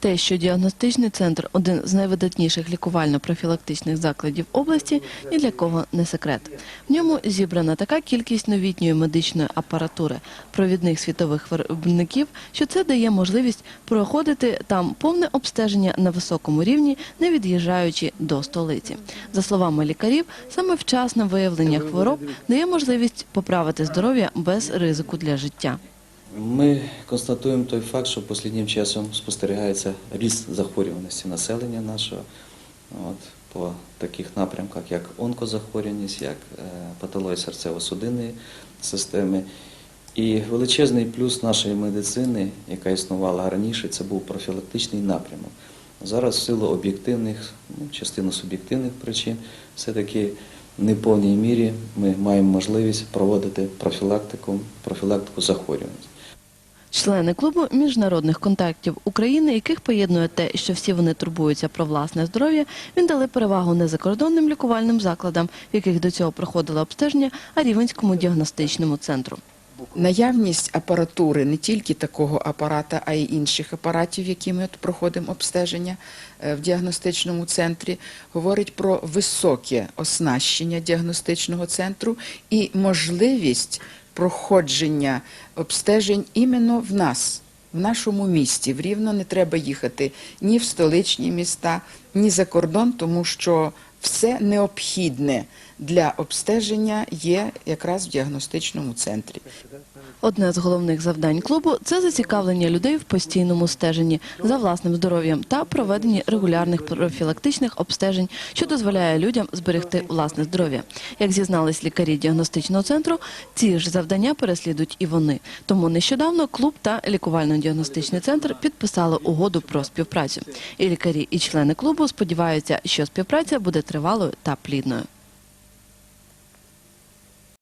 Те, що діагностичний центр один з найвидатніших лікувально-профілактичних закладів області, ні для кого не секрет. В ньому зібрана така кількість новітньої медичної апаратури, провідних світових виробників, що це дає можливість проходити там повне обстеження на високому рівні, не від'їжджаючи до столиці. За словами лікарів, саме вчасне виявлення хвороб дає можливість поправити здоров'я без ризику для життя. Ми констатуємо той факт, що останнім часом спостерігається ріст захворюваності населення нашого от, по таких напрямках, як онкозахворюваність, як е, патологія серцево-судинної системи. І величезний плюс нашої медицини, яка існувала раніше, це був профілактичний напрямок. Зараз в силу об'єктивних, ну, частину суб'єктивних причин, все-таки в повній мірі ми маємо можливість проводити профілактику, профілактику захворюваності. Члени клубу міжнародних контактів України, яких поєднує те, що всі вони турбуються про власне здоров'я, віддали перевагу не закордонним лікувальним закладам, в яких до цього проходили обстеження, а рівенському діагностичному центру. Наявність апаратури не тільки такого апарата, а й інших апаратів, які ми проходимо обстеження е, в діагностичному центрі, говорить про високе оснащення діагностичного центру і можливість проходження обстежень іменно в нас. В нашому місті в Рівно не треба їхати ні в столичні міста, ні за кордон, тому що все необхідне для обстеження є якраз в діагностичному центрі. Одне з головних завдань клубу це зацікавлення людей в постійному стеженні за власним здоров'ям та проведенні регулярних профілактичних обстежень, що дозволяє людям зберегти власне здоров'я. Як зізнались лікарі діагностичного центру, ці ж завдання переслідують і вони. Тому нещодавно клуб та лікувально-діагностичний центр підписали угоду про співпрацю. І лікарі, і члени клубу сподіваються, що співпраця буде тривалою та плідною.